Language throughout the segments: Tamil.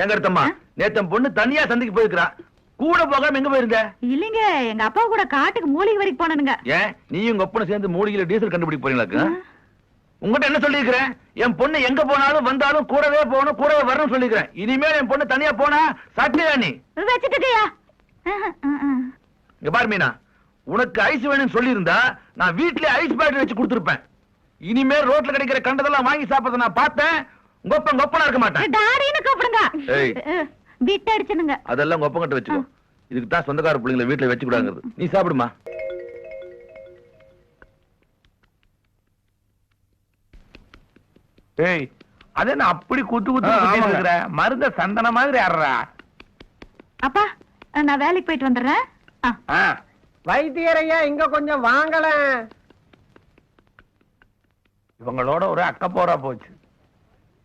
ஏன் கருத்தம்மா நேத்தன் பொண்ணு தனியா சந்தைக்கு போயிருக்கிறா. கூட போகாம எங்க போயிருந்த? இல்லைங்க எங்க அப்பா கூட காட்டுக்கு மூலிகை வரைக்கும் போனனுங்க. ஏன்? நீயும் உங்க ஒப்பனை சேர்ந்து மூலிகையில டீசல் கண்டுபிடிக்க போறீங்களாக்கு? உங்ககிட்ட என்ன சொல்லியிருக்கிறேன்? என் பொண்ணு எங்க போனாலும் வந்தாலும் கூடவே போகணும் கூடவே வரணும்னு சொல்லியிருக்கிறேன். இனிமேல் என் பொண்ணு தனியா போனா சட்டையா நீ. வச்சுட்டுயா இங்க பாரு மீனா உனக்கு ஐஸ் வேணும்னு சொல்லியிருந்தா நான் வீட்லயே ஐஸ் பேட்டரி வச்சு கொடுத்துருப்பேன். இனிமேல் ரோட்ல கிடைக்கிற கண்டதெல்லாம் வாங்கி சாப்பிடறத நான் பார்த்தேன். கொப்பன் கொப்பனா இருக்க மாட்டேன். டாடின்னு கூப்பிடுங்க. ஏய். விட்டு அடிச்சுனுங்க அதெல்லாம் உங்க ஒப்பங்கிட்ட வச்சுக்கோ. இதுக்கு தான் சொந்தக்கார பிள்ளைங்களை வீட்டுல வச்சு கூடாங்கிறது நீ சாப்பிடுமா? ஏய் அது என்ன அப்படி குத்து குத்து. இருக்கிற? மருந்த சந்தன மாதிரி ஆடுறா அப்பா நான் வேலைக்கு போயிட்டு வந்துடுறேன். வைத்தியரையா இங்க கொஞ்சம் வாங்கல இவங்களோட ஒரு அக்க போரா போச்சு.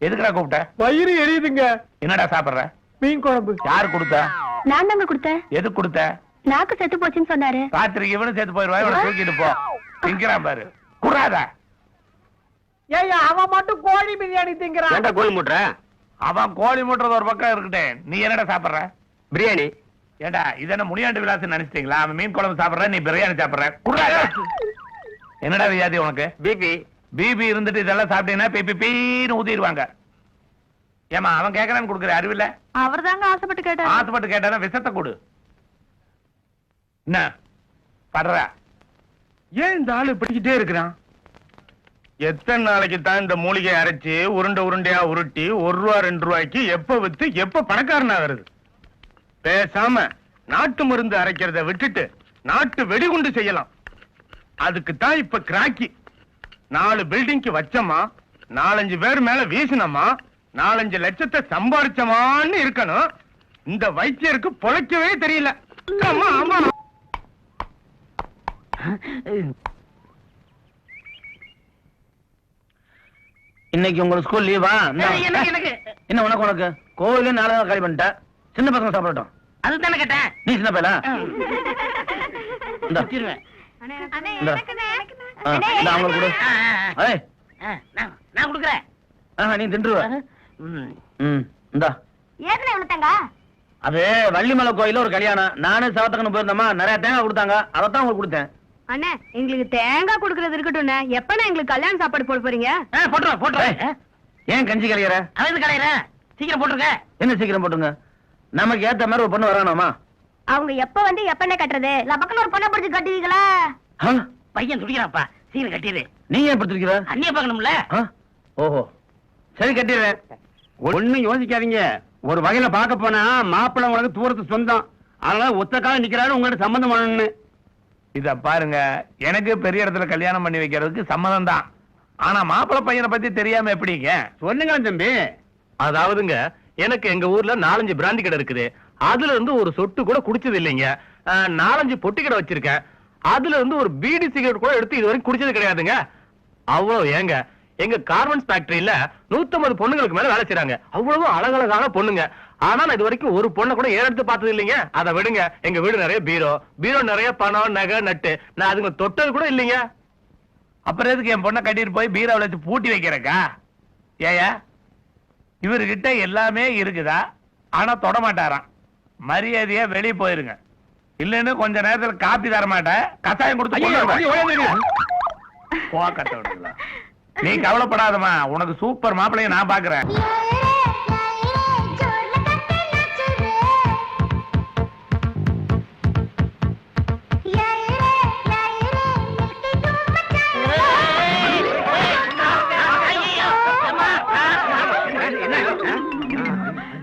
எதுக்குடா கூப்பிட்ட? வயிறு எரியுதுங்க. என்னடா சாப்பிடுற? மீன் குழம்பு. யார் கொடுத்தா? நான் தாங்க கொடுத்தேன். எது கொடுத்த? நாக்கு செத்து போச்சுன்னு சொன்னாரு. ராத்திரிக்கு இவனும் சேர்த்து போயிருவா இவனை தூக்கிட்டு போ. திங்கிறான் பாரு. குறாதா ஏய்யா அவன் மட்டும் கோழி பிரியாணி திங்கிறான். கோழி முட்டுற அவன் கோழி மூட்டுறது ஒரு பக்கம் இருக்கட்டேன் நீ என்னடா சாப்பிடுற? பிரியாணி. ஏண்டா இது என்ன முனியாண்டு விலாசம் நினைச்சிட்டீங்களா? அவன் மீன் குழம்பு சாப்பிடுற நீ பிரியாணி சாப்பிடுற. குறாதா என்னடா வியாதி உனக்கு? பிபி. பிபி இருந்துட்டு இதெல்லாம் சாப்பிட்டீங்கன்னா பி பி பீன்னு ஊத்திடுவாங்க. ஏமா அவன் கேக்குறான்னு கொடுக்குற அறிவில்ல அவர் தாங்க ஆசைப்பட்டு கேட்டாரு. ஆசைப்பட்டு கேட்டானா விஷத்தை கொடு. என்ன? படுற. ஏன் இந்த ஆளு பிடிக்கிட்டே இருக்கிறான்? எத்தனை நாளைக்கு தான் இந்த மூலிகை அரைச்சு உருண்டை உருண்டையா உருட்டி ஒரு ரூபா ரெண்டு ரூபாய்க்கு எப்ப வித்து எப்ப பணக்காரனா வருது பேசாம நாட்டு மருந்து அரைக்கிறத விட்டுட்டு நாட்டு வெடிகுண்டு செய்யலாம். அதுக்கு தான் இப்ப கிராக்கி. நாலு பில்டிங்க்கு வச்சோமா நாலஞ்சு பேர் மேல வீசினோமா நாலஞ்சு லட்சத்தை சம்பாரிச்சமான்னு இருக்கணும். இந்த வைத்தியருக்கு பொழைக்கவே தெரியல. ஆமா ஆமா இன்னைக்கு உங்களுக்கு ஸ்கூல் லீவா எனக்கு எனக்கு என்ன உனக்கு உனக்கு? கோவிலே நாளை காலி பண்ணிட்ட சின்ன பசங்க சாப்பிடட்டும். அதுதானே கேட்டேன். நீ சின்ன பையலா? இந்தா. அவங்களுக்கு கொடு. நான் நான் கொடுக்குறேன். நீ தின்றுவ. இந்தா. ஏற்கனவே விழுத்தாங்க அது வள்ளிமலை கோயில்ல ஒரு கல்யாணம். நானே சவத்தக்கன்னு போயிருந்தோமா நிறைய தேங்காய் கொடுத்தாங்க. அதைத்தான் உங்களுக்கு கொடுத்தேன். அண்ணே எங்களுக்கு தேங்காய் கொடுக்கறது இருக்கட்டும்ண்ணே. எப்பண்ணே எங்களுக்கு கல்யாண சாப்பாடு போட போறீங்க? போட்டுருவேன் ஏய், ஏன் கஞ்சி கலையற? அவன் எது கலையிறேன் சீக்கிரம் போட்டுருக்க என்ன சீக்கிரம் போட்டுங்க? நமக்கு ஏத்த மாதிரி ஒரு பொண்ணு வரானாமா? அவங்க எப்ப வந்து எப்பண்ணே கட்டுறது? பக்கத்துல ஒரு பொண்ணை பிடிச்சி கட்டுவீங்களா? பையன் துடிக்கிறான்ப்பா. சீக்கிரம் கட்டிடு நீ ஏன் படுத்திருக்கிற அண்ணிய பார்க்கணும்ல? ஓஹோ. சரி கட்டிடுறேன். ஒண்ணும் யோசிக்காதீங்க. ஒரு வகையில பார்க்க போனா மாப்பிள்ளை உனக்கு தூரத்து சொந்தம். அதனால ஒத்த காலம் நிக்கிறாரு உங்கள்ட்ட சம்பந்தம் பண்ணணும்னு. இத பாருங்க. எனக்கு பெரிய இடத்துல கல்யாணம் பண்ணி வைக்கிறதுக்கு சம்மதம் தான். ஆனா மாப்பிள்ளை பையனை பத்தி தெரியாம எப்படிங்க? சொல்லுங்க தம்பி. அதாவதுங்க எனக்கு எங்க ஊர்ல நாலஞ்சு பிராந்தி கடை இருக்குது. அதுல இருந்து ஒரு சொட்டு கூட குடிச்சது இல்லைங்க. நாலஞ்சு பொட்டி கடை வச்சிருக்கேன். அதுல இருந்து ஒரு பீடி சிகரெட் கூட எடுத்து இது வரைக்கும் குடிச்சது கிடையாதுங்க. அவ்வளவு ஏங்க. எங்க கார்மெண்ட்ஸ் ஃபேக்டரியில 150 பொண்ணுங்களுக்கு மேல வேலை செய்யறாங்க அவ்வளவு அழகழகான பொண்ணுங்க. ஆனா நான் இது வரைக்கும் ஒரு பொண்ணை கூட ஏறெடுத்து பார்த்தது இல்லைங்க? அதை விடுங்க. எங்க வீடு நிறைய பீரோ. பீரோ நிறைய பணம் நகை நட்டு. நான் அதுங்க தொட்டது கூட இல்லைங்க. அப்புறம் எதுக்கு என் பொண்ணை கட்டிட்டு போய் பீராவில் வச்சு பூட்டி வைக்கிறக்கா? ஏயா இவர்கிட்ட எல்லாமே இருக்குதா? ஆனா தொட மாட்டாராம். மரியாதையா வெளியே போயிருங்க. இல்லைன்னு கொஞ்ச நேரத்துல காப்பி தர மாட்டேன். கசாயம் கொடுத்து. நீ கவலைப்படாதம்மா. உனக்கு சூப்பர் மாப்பிள்ளைய நான் பாக்குறேன்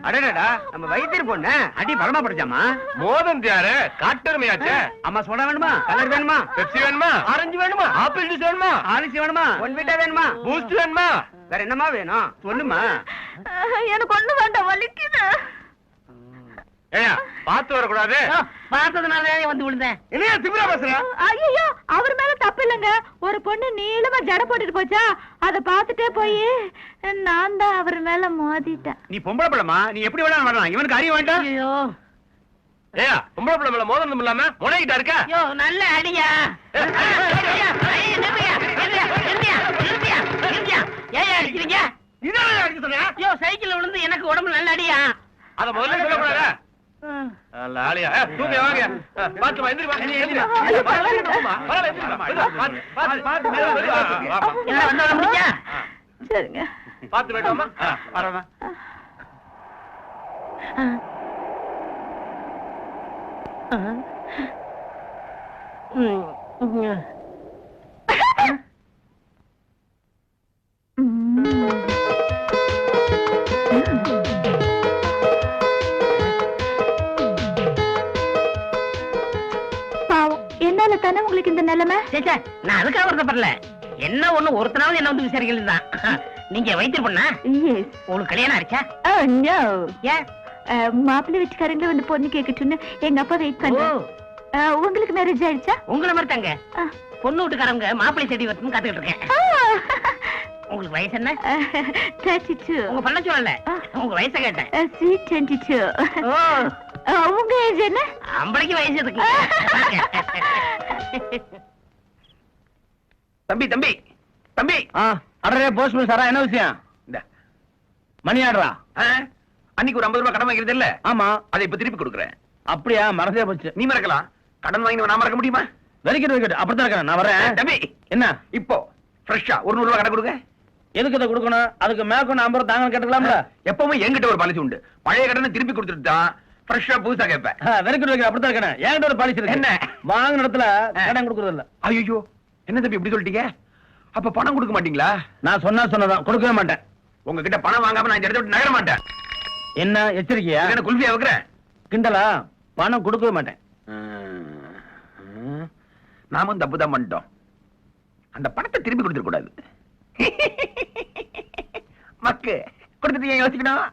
அடடா நம்ம வைத்தியர் பொண்ணு. அடி பரமா படிச்சாமா? மோதன் யாரு காட்டெருமையாச்சே. அம்மா சோடா வேணுமா? கலர் வேணுமா? பெப்சி வேணுமா? ஆரஞ்சு வேணுமா? ஆப்பிள் ஜூஸ் வேணுமா? ஆரஞ்சு வேணுமா? ஒன் வீட்டா வேணுமா? பூஸ்ட் வேணுமா? வேற என்னமா வேணும்? சொல்லுமா எனக்கு ஒண்ணு வேண்டாம் வலிக்குது. ஏயா பார்த்து வரக்கூடாது பார்த்ததுனால வந்து விழுந்தேன் என்னையா திமிரா பேசுற ஐயோ அவர் மேல தப்பு இல்லைங்க ஒரு பொண்ணு நீளமா ஜட போட்டுட்டு போச்சா அத பாத்துட்டே போய் நான் தான் அவர் மேல மோதிட்டேன் நீ பொம்பளை பிள்ளமா நீ எப்படி வேணாலும் வரலாம் இவனுக்கு அறிய வேண்டாம் ஐயோ ஏயா பொம்பளை மேல மோதனம் இல்லாம முனைகிட்ட இருக்க ஐயோ நல்ல அடியா. ஏயா அடிக்கிறீங்க இதான் அடிக்க சொன்ன ஐயோ சைக்கிள் விழுந்து எனக்கு உடம்பு நல்ல அடியா அத முதல்ல நல்ல ஆளியா தூங்க வாங்க எந்திரி வா எந்திரி வா. பரவாயில்ல, எந்திரி வா. பாத்து, வா, சரிங்க பாத்து வரமா பாவம் தானே உங்களுக்கு இந்த நிலைமை? நான் அதுக்காக வருத்தப்படல. என்ன ஒண்ணு ஒருத்தனாவது என்ன வந்து விசாரிக்கிறது தான். நீங்க வைத்திய பொண்ணா? உங்களுக்கு கல்யாணம் ஆச்சா நோ ஏன்? மாப்பிள்ளை வீட்டுக்காரங்கள வந்து பொண்ணு கேக்கட்டும்னு எங்க அப்பா வெயிட் பண்றாரு அஹ், உங்களுக்கு மேரேஜ் ஆயிடுச்சா? உங்களை மாதிரி தாங்க ஆ. பொண்ணு வீட்டுக்காரங்க மாப்பிள்ளை செடி வரணும்னு காத்துக்கிட்டு இருக்கேன். உங்களுக்கு வயசு என்ன? தேர்ட்டி டூ உங்க பண்ண சொல்லல. உங்க வயசை கேட்டேன். ஸ்வீட் டுவெண்ட்டி டூ ஓ. உங்க ஏஜ் என்ன? அம்பளைக்கு வயசு இருக்கு தம்பி தம்பி தம்பி. அடரே போஸ்ட்மேன் சாரா என்ன விஷயம்? இந்த. மணி ஆடுறா? அன்னைக்கு ஒரு ஐம்பது ரூபாய் கடன் வாங்கிறது இல்ல ஆமா. அதை இப்ப திருப்பி கொடுக்குறேன். அப்படியா மறந்தே போச்சு. நீ மறக்கலாம். கடன் வாங்கி நான் மறக்க முடியுமா? வெரிக்கெட் வெரிக்கெட் அப்படித்தான் இருக்கேன் நான் வரேன் தம்பி. என்ன? இப்போ ஃப்ரெஷ்ஷா ஒரு நூறு ரூபாய் கடன் கொடுங்க. எதுக்கு இதை கொடுக்கணும்? அதுக்கு மேற்கொண்டு ஐம்பது ரூபா தாங்க கேட்டுக்கலாம்ல. எப்பவுமே என்கிட்ட ஒரு பாலிசி உண்டு. பழைய கடனை திருப்பி கொடுத்துட்டு தான் ஃப்ரெஷ்ஷா புதுசா கேட்பேன் வெரிக்கெட் வெரிக்கெட் அப்படித்தான் இருக்கேன் என்கிட்ட ஒரு பாலிசி இருக்கு? என்ன? வாங்கின இடத்துல கடன் கொடுக்கறது இல்ல ஐயோ என்ன தம்பி இப்படி சொல்லிட்டீங்க? அப்ப பணம் கொடுக்க மாட்டீங்களா? நான் சொன்னா சொன்னதான் கொடுக்கவே மாட்டேன். உங்ககிட்ட பணம் வாங்காம நான் இந்த இடத்த விட்டு நகர மாட்டேன். என்ன எச்சரிக்கையா? என்ன குல்ஃபியா வைக்கிறேன் கிண்டலா? பணம் கொடுக்கவே மாட்டேன். நாமும் தப்பு தான் பண்ணிட்டோம். அந்த பணத்தை திருப்பி கொடுத்துட கூடாது. மக்கு கொடுத்துட்டு ஏன் யோசிக்கணும்?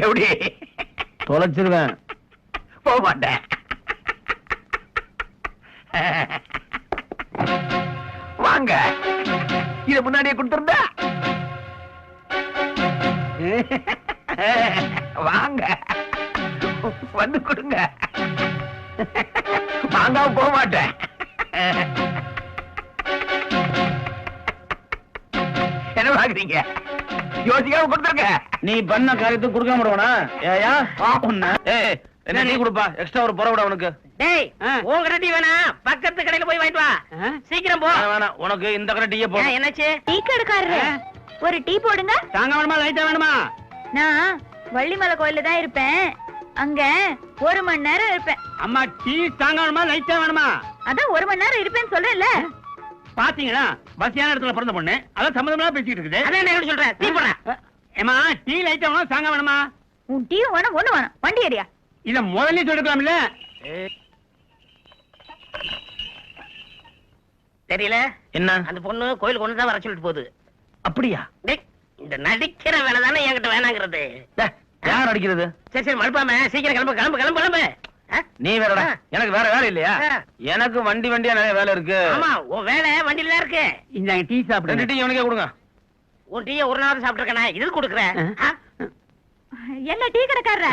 எப்படி? தொலைச்சிருவேன். போக மாட்டேன். வாங்க. இத முன்னாடியே கொடுத்திருந்தா? வாங்க. வந்து கொடுங்க. வாங்காம போக மாட்டேன். என்ன பாக்குறீங்க யோசிக்காம கொடுத்துருங்க. நீ பண்ண ஏயா உன்னை. ஏய் என்ன டீ கொடுப்பா? எக்ஸ்ட்ரா ஒரு புற விட உனக்கு. டேய் உங்ககிட்ட டீ வேணாம் பக்கத்து கடையில போய் வாங்கிட்டு வா. சீக்கிரம் போ. வேணாம், உனக்கு இந்த கடை டீயே போதும். என்னாச்சு? டீ கடைக்காரரு. ஒரு டீ போடுங்க. தாங்க வேணுமா? லைட்டா வேணுமா? நான் வள்ளிமலை கோயில்ல தான் இருப்பேன். அங்க ஒரு மணி நேரம் இருப்பேன். அம்மா டீ தாங்க வேணுமா லைட்டா வேணுமா? அதான் ஒரு மணி நேரம் இருப்பேன்னு சொல்றேன்ல. பாத்தீங்களா? பசியான இடத்துல பிறந்த பொண்ணு? அதான் சம்மந்தமா பேசிக்கிட்டு இருக்குது. அதான் என்ன சொல்றேன் டீ போடுறேன் ஏமா டீ லைட்டா வேணுமா தாங்க வேணுமா? உன் டீ வேணும் ஒண்ணு வேணும். வண்டி ஏரியா இத முதல்ல சொல்லிருக்கலாம்ல. தெரியல? என்ன? அந்த பொண்ணு கோயிலுக்கு கொண்டு தான் வர சொல்லிட்டு போகுது. அப்படியா? டேய், இந்த நடிக்கிற வேலை தானே என்கிட்ட வேணாங்கிறது. யார் அடிக்கிறது? சரி சரி மழுப்பாம சீக்கிரம் கிளம்பு கிளம்பு கிளம்பு கிளம்பு? நீ வேறடா. எனக்கு வேற வேலை இல்லையா. எனக்கு வண்டி வண்டியா நிறைய வேலை இருக்கு. ஆமா உன் வேலை வண்டியில தான் இருக்கு. இந்த டீ சாப்பிடு ரெண்டு டீ இவனுக்கே கொடுங்க. உன் டீயை ஒரு நாள் சாப்பிட்டுருக்கேன் இது கொடுக்குறேன்? என்ன டீ கடைக்காரர?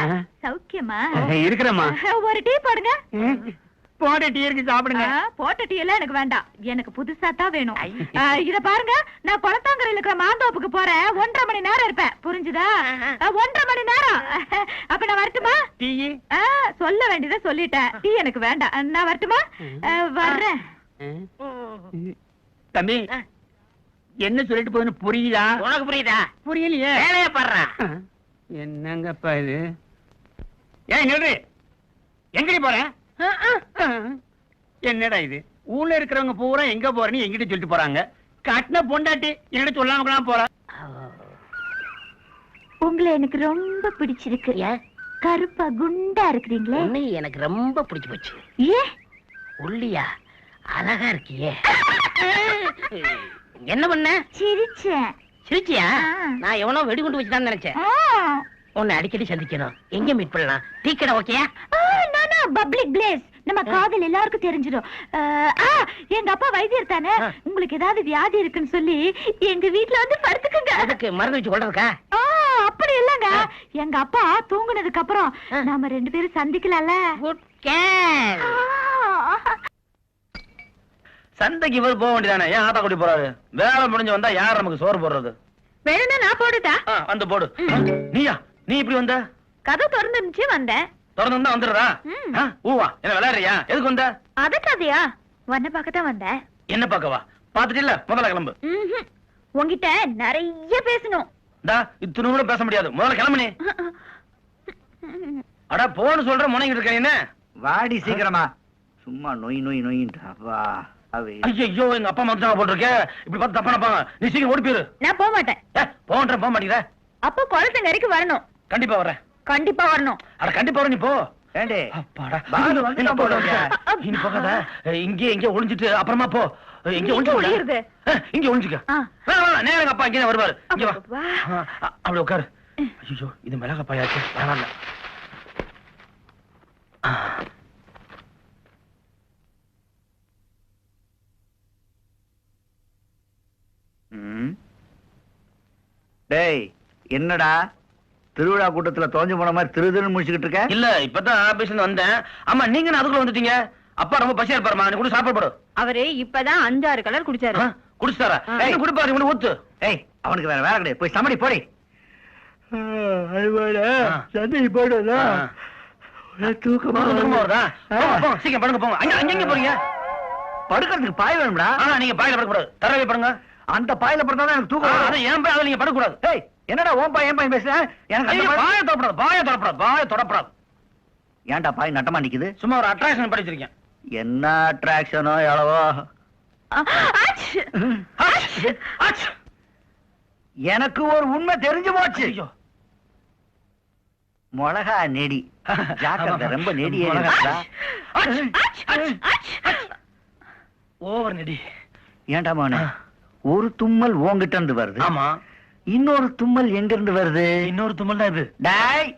சௌக்கியமா? இருக்கிறேம்மா. ஒரு டீ போடுங்க. போட டீ இருக்கு சாப்பிடுங்க. போட்ட டீ எல்லாம் எனக்கு வேண்டாம். எனக்கு புதுசா தான் வேணும். இத பாருங்க நான் குளத்தாங்கரையில இருக்கிற மாந்தோப்புக்கு போறேன். ஒன்றரை மணி நேரம் இருப்பேன். புரிஞ்சுதா? ஒன்றரை மணி நேரம். அப்ப நான் வரட்டுமா? டீ? சொல்ல வேண்டியதை சொல்லிட்டேன். டீ எனக்கு வேண்டாம். நான் வரட்டுமா? வர்றேன். தம்பி. என்ன சொல்லிட்டு போகுதுன்னு புரியுதா? உனக்கு புரியுதா? புரியலையே. வேலையை என்னங்கப்பா இது? ஏய் நில்லு எங்கடி போற? என்னடா இது? ஊர்ல இருக்கிறவங்க பூரா எங்க போறேன்னு எங்கிட்ட சொல்லிட்டு போறாங்க. கட்டின பொண்டாட்டி என்கிட்ட சொல்லாம கூட போறா. உங்களை எனக்கு ரொம்ப பிடிச்சிருக்கு. கருப்பா குண்டா இருக்கிறீங்களே. எனக்கு ரொம்ப பிடிச்சு போச்சு. ஏ? ஒல்லியா? அழகா இருக்கியே. என்ன பண்ண? சிரிச்சேன். சிரிச்சியா. நான் எவனோ வெடிகுண்டு வச்சுதான் நினைச்சேன். உன்னை அடிக்கடி சந்திக்கணும். எங்க மீட் பண்ணலாம்? டீ கடை ஓகேயா no, public place. நம்ம காதல் எல்லாருக்கும் தெரிஞ்சிடும். எங்க அப்பா வைத்தியர் தானே. உங்களுக்கு ஏதாவது வியாதி இருக்குன்னு சொல்லி எங்க வீட்ல வந்து படுத்துக்குங்க. அதுக்கு மருந்து வச்சு கொள்றதுக்கா? ஆ, அப்படி இல்லங்க. எங்க அப்பா தூங்குனதுக்கு அப்புறம் நாம ரெண்டு பேரும் சந்திக்கலாம்ல. சந்தைக்கு இவர் போக வேண்டியதானே? ஏன் ஆட்டா கூட்டி போறாரு? வேலை முடிஞ்சு வந்தா யார் நமக்கு சோறு போடுறது? வேணும்னா நான் ஆ, வந்து போடு. நீயா? நீ இப்படி வந்த? கதை திறந்துருந்துச்சு வந்தேன். திறந்து வந்தா வந்துடுறா? ஊவா என்ன விளையாடுறியா? எதுக்கு வந்த? அத கதையா? உன்னை பார்க்க தான் வந்தேன். என்ன பார்க்கவா பாத்துட்டு இல்ல முதல்ல கிளம்பு. உன்கிட்ட நிறைய பேசணும். டா இத்தனை கூட பேச முடியாது. முதல்ல கிளம்பு நீ. அட போன்னு சொல்ற முனைங்கிட்டு இருக்க என்ன வாடி சீக்கிரமா. சும்மா நொய் நொய் நொய்ன்றாப்பா ஐயோ எங்க அப்பா அம்மா தான் போட்டிருக்க. இப்படி பார்த்து தப்பா நினைப்பாங்க நீ சீக்கிரம் ஓடி போயிரு. நான் போக மாட்டேன். ஏ, போன்ற போக மாட்டேங்கிற. அப்போ குளத்தங்கரைக்கு வரணும். கண்டிப்பா வரேன். கண்டிப்பா வரணும். அட கண்டிப்பா வர நீ போ. ஏண்டே? அப்பாடா. போடுறீங்க? போடுறேன். இனி போகாத. இங்கே இங்கே ஒளிஞ்சிட்டு அப்புறமா போ. இங்கே இங்க ஒளிஞ்சு ஒளியுறது? இங்கே ஒளிஞ்சுக்க. ஆ. வேணாம், வேணாம், நேரா எங்க அப்பா இங்கே வருவாரு. இங்க வா. அப்படி உட்காரு. ஐயோ இது மிளகா பாயாச்சு வேணாம். டேய் என்னடா? திருவிழா கூட்டத்துல தொலைஞ்சு போன மாதிரி திரு திருன்னு முடிச்சுக்கிட்டு இருக்க? இல்ல இப்பதான் ஆபீஸ்ல வந்தேன். ஆமா நீங்க அதுக்குள்ள வந்துட்டீங்க? அப்பா ரொம்ப பசியா இருப்பாருமா நீ கூட சாப்பாடு போடு. அவரு இப்பதான் அஞ்சாறு கலர் குடிச்சாரு. ஆ, குடிச்சுட்டாரா ஏய் குடிப்பாரு இவனு ஊத்து. ஏய் அவனுக்கு வேற வேலை கிடையாது. போய் சமடி போடி. சந்தைக்கு போயிடுதா ஆ. தூக்கமா வருதா. சீக்கிரம் படுங்க போங்க. அங்க அங்க எங்க போறீங்க? படுக்கிறதுக்கு பாய் வேணும்டா. ஆனா நீங்க பாயில படக்கூடாது. தரவே படுங்க. அந்த பாயில படுத்தா எனக்கு தூக்கம் வரும். அது ஏன் பாய் அதுல நீங்க படக்கூடாது. ஏய் என்னடா ஓன் பாய் ஏன் பாய் பேசுற? எனக்கு பாய் தொடப்படாது பாய தொடப்படாது பாய தொடப்படாது ஏன்டா பாய் நட்டமா நிக்குது? சும்மா ஒரு அட்ராக்ஷன் படிச்சிருக்கேன் என்ன அட்ராக்ஷனோ எவ்வளவோ. எனக்கு ஒரு உண்மை தெரிஞ்சு போச்சு. மிளகா நெடி. ஜாக்கிரதை ரொம்ப நெடி. ஓவர் நெடி. ஏன்டா மோனே? ஒரு தும்மல் உன்கிட்ட இருந்து வருது. ஆமா. இன்னொரு தும்மல் எங்க இருந்து வருது? இன்னொரு தும்மல் தான் இது. டேய்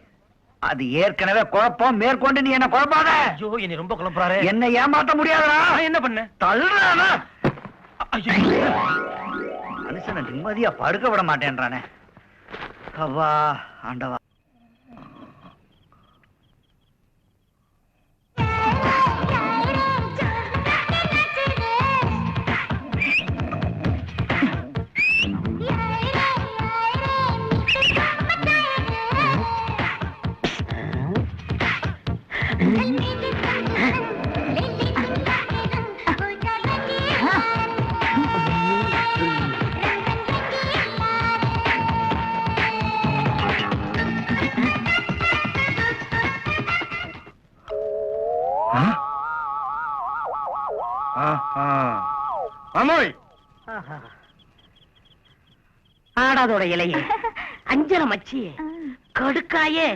அது ஏற்கனவே குழப்பம். மேற்கொண்டு நீ என்ன குழப்பாத? ஐயோ என்னை ரொம்ப குழப்பறாரு. என்ன ஏமாத்த முடியாதடா. நான் என்ன பண்ணேன் தள்ளுறானா. மனுஷனை நிம்மதியா படுக்க விட மாட்டேன்றானே. அவ்வா ஆண்டவா. ஆடாதோட இலையே. அஞ்சல மச்சி கடுக்காயே.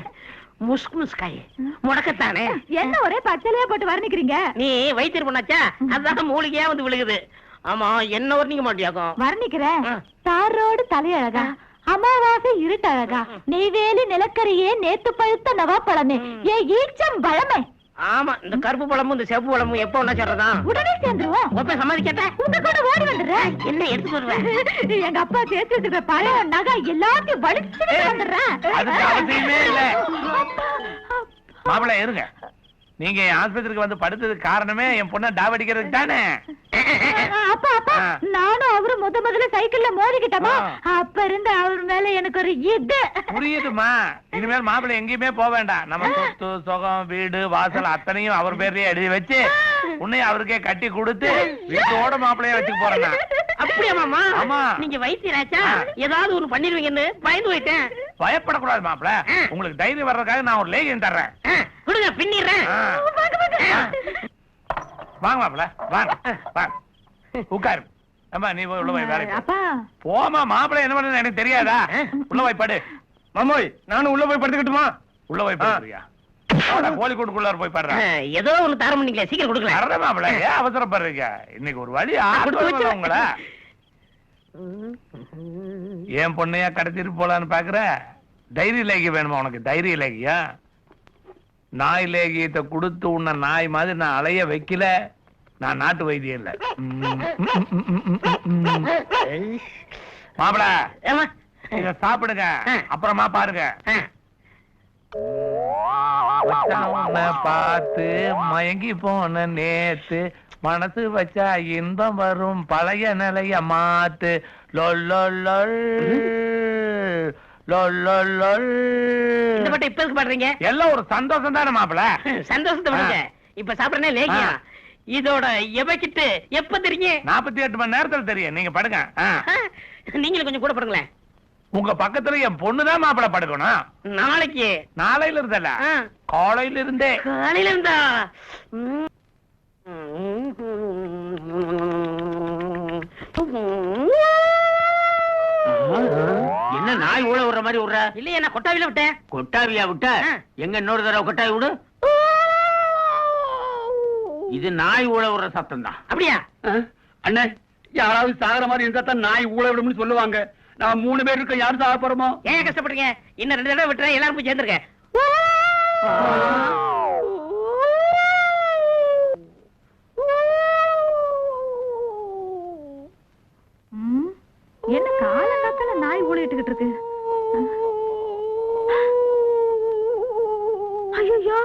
முஸ்க் முஸ்காயே. முடக்கத்தானே. என்ன ஒரே பச்சலையா போட்டு வர்ணிக்கிறீங்க நீ வைத்தியர் பண்ணாச்சா அதான் மூலிகையா வந்து விழுகுது. ஆமா என்ன வர்ணிக்க மாட்டியாக்கும்? வர்ணிக்கிறேன் ஆ. தாரோடு தலையழகா அமாவாசை இருட்டழகா நெய்வேலி நிலக்கரியே நேத்து பழுத்த நவாப்பழமே. ஏ ஈச்சம் பழமே ஆமா இந்த கருப்பு பழமும் இந்த செவப்பு பழமும் எப்ப ஒண்ணா சேர்றதான் உடனே சேர்ந்துருவோம் ஒப்ப சம்மதிக்கட்ட உங்க கூட ஓடி வந்துடுறேன் என்ன எடுத்து வருவேன் எங்க அப்பா சேர்த்து வச்சிருக்கிற பழைய நகை எல்லாத்தையும் வலிச்சுட்டு வந்துடுறேன் மாப்பிள்ளை இருங்க. நீங்க என் ஆஸ்பத்திரிக்கு வந்து படுத்ததுக்கு காரணமே என் பொண்ணை டாவடிக்கிறதுக்கு தானே அப்பா அப்பா. நானும் அவரும் முத முதல்ல சைக்கிள்ல மோதிக்கிட்டோமா. அப்ப இருந்து அவர் மேல எனக்கு ஒரு இது புரியுதுமா இனிமேல் மாப்பிள்ளை எங்கேயுமே போக வேண்டாம் நம்ம சொத்து சுகம் வீடு வாசல் அத்தனையும் அவர் பேர்லயே எழுதி வச்சு உன்னை அவருக்கே கட்டி கொடுத்து வீட்டோட மாப்பிள்ளைய வச்சுக்க போறேன். அப்படியா மாமா. நீங்க வைத்தியராச்சா. ஏதாவது ஒரு பண்ணிருவீங்கன்னு பயந்து போயிட்டேன் பயப்படக்கூடாது மாப்பிள்ளை உங்களுக்கு தைரியம் வர்றதுக்காக நான் ஒரு லேகியம் தர்றேன். கொடுங்க பின்னிடுறேன். வாங்க மாப்பிள்ளை வாங்க வாங்க. உட்காரு. அம்மா நீ போய் உள்ள போய். அப்பா. போமா மாப்பிள்ளை என்ன பண்ணு எனக்கு தெரியாதா? உள்ள போய் படு. மாமோய் நானும் உள்ள போய் படுத்துக்கிட்டுமா? உள்ள போய் படுறியா கோழி கூட்டுக்குள்ளார போய் படுறேன் ஏதோ ஒண்ணு தர முடியல சீக்கிரம் கொடுக்கல வர்ற மாப்பிள்ளை ஏன் அவசரப்படுறீங்க? இன்னைக்கு ஒரு வழி வச்சு. உங்களை. என் பொண்ணையா கடத்திட்டு போலான்னு பாக்குற? தைரிய லேகி வேணுமா உனக்கு? தைரிய லேகியா நாய் லேகியத்தை கொடுத்து உன்னை நாய் மாதிரி நான் அலைய வைக்கல. நான் நாட்டு வைத்தியம் இல்ல. மாப்பிள? இத சாப்பிடுங்க. அப்புறமா பாருங்க. பார்த்து மயங்கி போன நேத்து மனசு வச்சா இன்பம் வரும். பழைய நிலைய மாத்து. இந்த மட்டும் இப்ப பாடுறீங்க? எல்லாம் ஒரு சந்தோஷம் தானே மாப்பிள? சந்தோஷத்தை விடுங்க. இப்ப சாப்பிடறேன் லேகியா? இதோட எவைக்கிட்டு எப்ப தெரியும் நாற்பத்தி எட்டு மணி நேரத்துல தெரியும். நீங்க படுங்க. நீங்களும் கொஞ்சம் கூட படுங்களேன். உங்க பக்கத்துல என் பொண்ணுதான் மாப்பிள படுக்கணும். நாளைக்கு. நாளையில இருந்தல. காலையில இருந்தே காலையில இருந்தா என்ன நாய் ஊழ விடுற மாதிரி விடுற? இல்லையே நான் கொட்டாவில விட்டேன் கொட்டாவியா விட்ட. எங்க இன்னொரு தடவை கொட்டாவி விடு. இது நாய் ஊழ விடுற சத்தம் தான் அப்படியா அண்ணே யாராவது சாகிற மாதிரி இருந்தா தான் நாய் ஊழ விடும்னு சொல்லுவாங்க. நான் மூணு பேர் இருக்க யாரும் சாக போறோமோ? ஏன் கஷ்டப்படுறீங்க இன்னும் ரெண்டு தடவை விட்டுறேன். எல்லாரும் போய் சேர்ந்துருக்க ஊழிட்டுக்கிட்டு இருக்கு. ஐயோ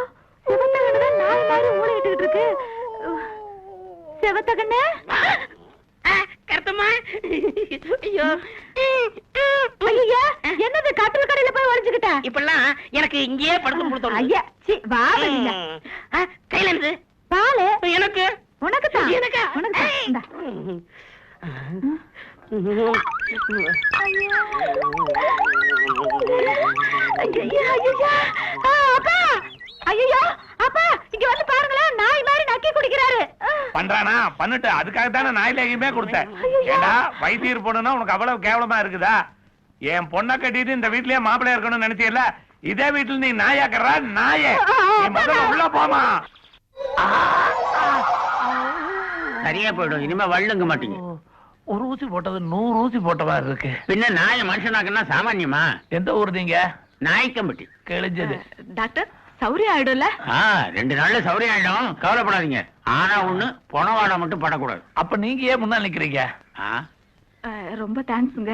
செவத்தகண்ணு நாய் மாதிரி ஊழிட்டுக்கிட்டு இருக்கு. செவத்தகண்ணு கருத்தம்மா. ஐயோ. ஐயா என்னது கட்டில் கடையில போய் ஒளிஞ்சுக்கிட்ட? இப்பெல்லாம் எனக்கு இங்கேயே படுத்து கொடுத்தோம் ஐயா சி வா. கையில இருந்து. பாலு. எனக்கு. உனக்கு தான் எனக்கா? உனக்கு பண்றானா? பண்ணிட்டு அதுக்காக தானே நாயிலேயுமே கொடுத்தேன் ஏண்டா வைத்தியர் பொண்ணுன்னா உனக்கு அவ்வளவு கேவலமா இருக்குதா? என் பொண்ணை கட்டிட்டு இந்த வீட்லயே மாப்பிள்ளையா இருக்கணும்னு நினைச்சியல இதே வீட்டுல நீ நாயாக்கறா? நாயே. நீ முதல்ல உள்ள போமா சரியா போயிடும். இனிமே வள்ளுங்க மாட்டீங்க. ஒரு ஊசி போட்டது நூறு ஊசி போட்ட மாதிரி இருக்கு. பின்ன நாய மனுஷனாக்குன்னா சாமான்யமா? எந்த ஊர் நீங்க? நாய்க்கம்பட்டி கிழிஞ்சது டாக்டர் சௌரியம் ஆயிடும்ல? ஆ ரெண்டு நாள்ல சௌரியம் ஆயிடும். கவலைப்படாதீங்க. ஆனா ஒண்ணு பொணவாடை மட்டும் படக்கூடாது. அப்ப நீங்க ஏன் முன்னாள் நிக்கிறீங்க? ரொம்ப தேங்க்ஸுங்க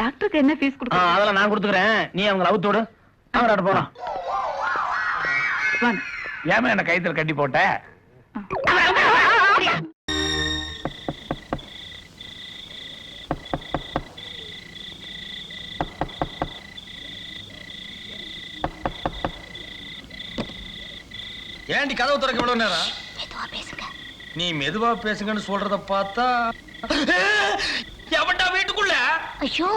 டாக்டருக்கு என்ன ஃபீஸ் கொடுக்க அதெல்லாம் நான் கொடுத்துக்கிறேன். நீ அவங்களை அவுத்து விடு அவங்களோட போறோம் வாங்க. ஏமா என்ன கைத்துல கட்டி போட்ட? ஏண்டி கதவு திறக்க இவ்வளவு நேரம்? நீ மெதுவா பேசுங்கன்னு சொல்றத பார்த்தா எவன்டா வீட்டுக்குள்ள? ஐயோ.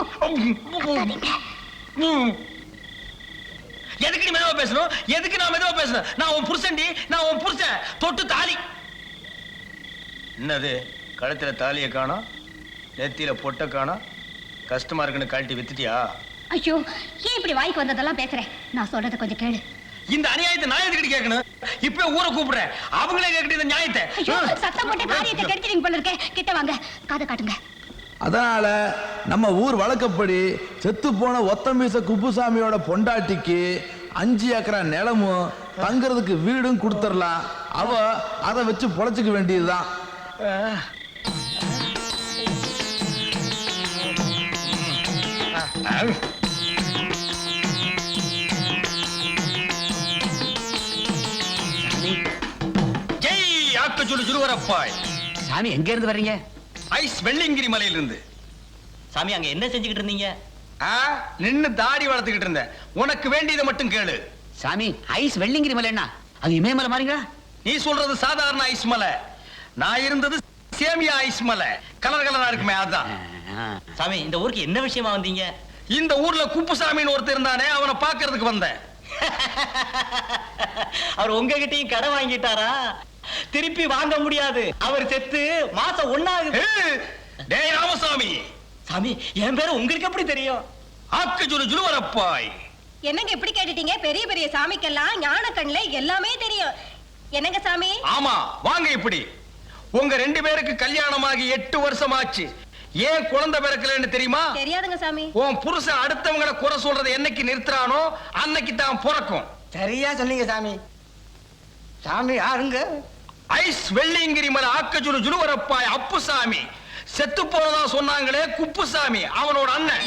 எதுக்கு நீ மெதுவா பேசணும்? எதுக்கு நான் மெதுவா பேசணும் நான் உன் புருஷன்டி நான் உன் புருஷன். தொட்டு தாலி. என்னது? கழுத்துல தாலியை காணோம் நெத்தியில பொட்டை காணோம் கஷ்டமா இருக்குன்னு கழட்டி வித்துட்டியா? ஐயோ ஏன் இப்படி வாய்க்கு வந்ததெல்லாம் பேசுறேன்? நான் சொல்றத கொஞ்சம் கேளு. இந்த அநியாயத்தை நான் எதுக்கிட்டு கேட்கணும்? இப்ப ஊரை கூப்பிடுறேன். அவங்களே கேட்கிட்டு இந்த நியாயத்தை. ஐயோ சத்தம் போட்டு காரியத்தை கெடுத்துறீங்க போல இருக்கே. கிட்ட வாங்க. காதை காட்டுங்க. அதனால நம்ம ஊர் வழக்கப்படி செத்து போன ஒத்தமீச குப்புசாமியோட பொண்டாட்டிக்கு அஞ்சு ஏக்கரா நிலமும் தங்குறதுக்கு வீடும் கொடுத்துடலாம். அவ அதை வச்சு பொழைச்சிக்க வேண்டியதுதான். ஆக்கச்சூடு சுருவரப்பாய் சாமி எங்க இருந்து வர்றீங்க? ஐஸ் வெள்ளிங்கிரி மலையிலிருந்து. சாமி அங்க என்ன செஞ்சுக்கிட்டு இருந்தீங்க? ஆ, நின்னு தாடி வளர்த்துக்கிட்டு இருந்தேன். உனக்கு வேண்டியதை மட்டும் கேளு. சாமி ஐஸ் வெள்ளிங்கிரி மலை என்ன? அது இமயமலை மாறிங்களா நீ சொல்றது சாதாரண ஐஸ் மலை. நான் இருந்தது சேமியா ஐஸ் மலை. கலர் கலரா இருக்குமே சாமி இந்த ஊருக்கு என்ன விஷயமா வந்தீங்க? இந்த ஊர்ல குப்புசாமின்னு ஒருத்தர் இருந்தானே அவனை பாக்குறதுக்கு வந்தேன். அவர் உங்ககிட்டயும் கடை வாங்கிட்டாரா? திருப்பி வாங்க முடியாது. அவர் செத்து மாசம் ஏய், டேய் ராமசாமி. சாமி என் பேரு உங்களுக்கு எப்படி தெரியும்? ஆக்கச்சூடு ஜுலுவரப்பாய் என்னங்க இப்படி கேட்டுட்டீங்க? பெரிய பெரிய சாமிக்கெல்லாம் ஞான கண்ணுல எல்லாமே தெரியும். என்னங்க சாமி? ஆமா வாங்க இப்படி. உங்க ரெண்டு பேருக்கு கல்யாணமாகி எட்டு வருஷம் ஆச்சு ஏன் குழந்தை பிறக்கலன்னு தெரியுமா? தெரியாதுங்க சாமி. உன் புருஷன் அடுத்தவங்கள குறை சொல்றதை என்னைக்கு நிறுத்துறானோ அன்னைக்கு தான் பிறக்கும். சரியா சொன்னீங்க சாமி. சாமி யாருங்க ஐஸ் வெள்ளியங்கிரி மலை ஆக்கச்சுடு ஜுலுவரப்பாய் அப்புசாமி. செத்து போனதா சொன்னாங்களே குப்புசாமி அவனோட அண்ணன்.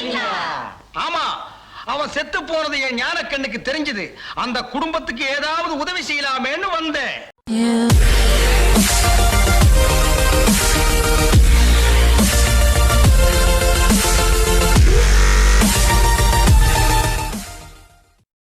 ஆமா அவன் செத்து போனது என் ஞானக்கண்ணுக்கு தெரிஞ்சது. அந்த குடும்பத்துக்கு ஏதாவது உதவி செய்யலாமேன்னு வந்தேன்.